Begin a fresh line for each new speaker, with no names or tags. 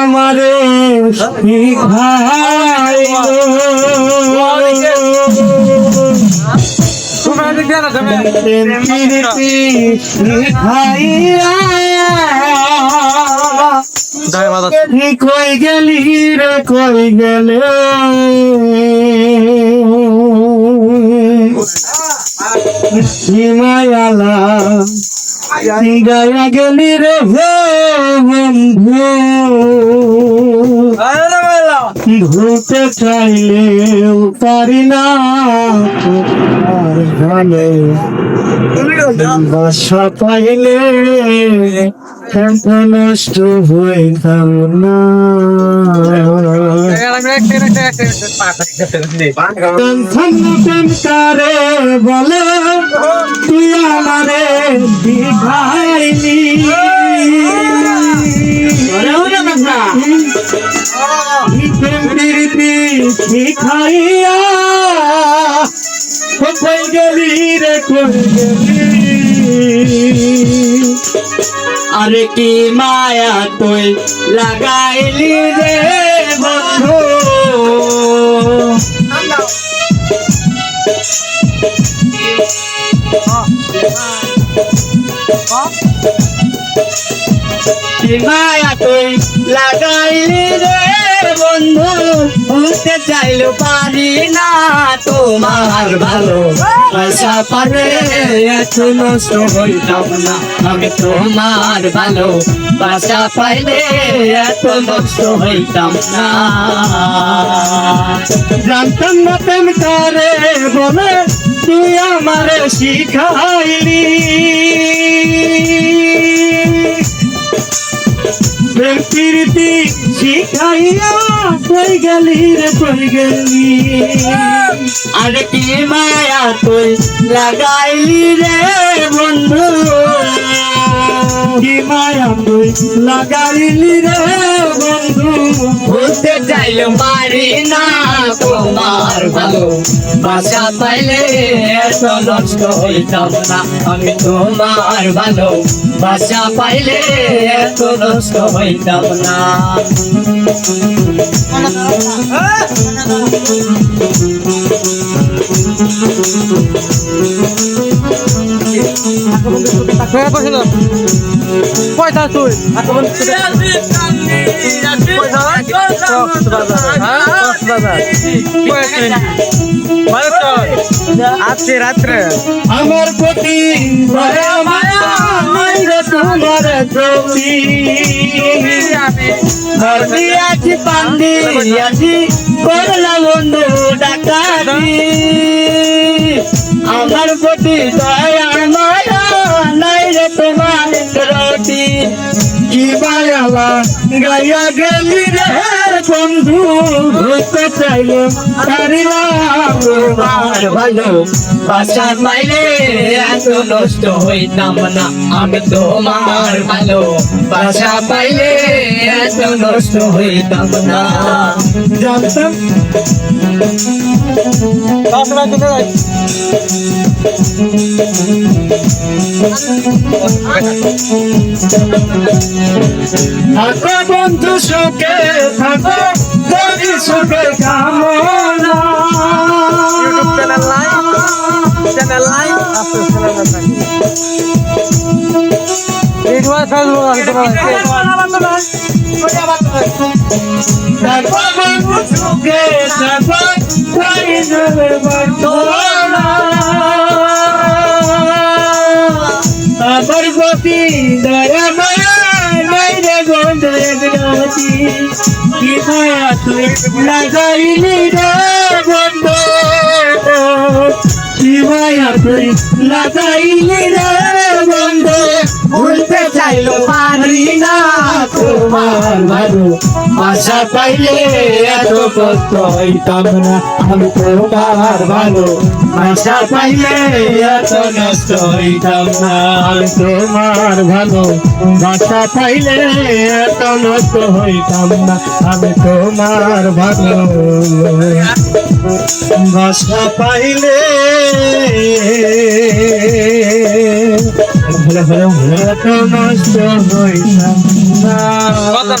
আমারে ভাই কই গেলি রে কই গেলে হিমায়ালা গায়া গেলি রে বন্ধু। ধুতে চাইলেও পারি না ভালো বাসা পাইলে নষ্ট হইতাম না টেনশন নতুন কারে বলে তুই আমারে শিখাইয়া কোথায় গেলি রে আরে কি মায়া তুই লাগাইলি রে, বন্ধু? কি মায়া তুই লাগাইলি রে? বন্ধু, ভুলতে চাইলো পারি না তোমার ভালো। পয়সা পারে এত নষ্ট হইতাম না আমি তোমার ভালো। বাসা পাইলে এত নষ্ট হইতাম না। জানতাম না তেম করে বলে, তুই আমারে শিখাইলি। প্রীতি শিখাইয়া কই গেলি রে কই গেলি। আর কি মায়া তুই লাগাইলি রে বন্ধু? কি মায়া তুই লাগাইলি রে বন্ধু। বলতে চাইলে মারি না তোমার ভালো। বাসা পাইলে এত নষ্ট হইতাম না আমি তোমার ভালো। বাসা পাইলে এত নষ্ট হইতাম না।
পয়সা তুই? আজকে রাত্রে।
আমার প্রতি তোমার প্রতি। ঘর দিয়াছি পান করলা বন্ধু ডাকাতি। আমার প্রতি দয়া গাইয়া গেলি রে বন্ধু বুঝতে চাইলে পারিলাম তোমার ভালো। বাসা পাইলে এত নষ্ট হইতাম না, আমি তোমার ভালো। বাসা পাইলে এত নষ্ট হইতাম না। থাকো বন্ধু সুখে থাকো করি সুখে কামনা
channel line channel line Facebook
থাকো বন্ধু সুখে থাকো করি সুখে বর্তনা আমার প্রতি দয়া মায়া নাই রে বন্ধের গতি কি মায়া তুই লাগাইলি রে বন্ধু। তুই লাগাইলি বন্ধু। ভুলতে চাইলো তোমার ভালো আশা পাইলে এত কষ্ট হইতাম না। আমি তোমার ভালো আশা পাইলে এত নষ্ট হইতাম না। আমি তোমার ভালো, বাসা পাইলে এত নষ্ট হইতাম না। আমি তোমার ভালো। বাসা পাইলে এত নষ্ট হইতাম কথা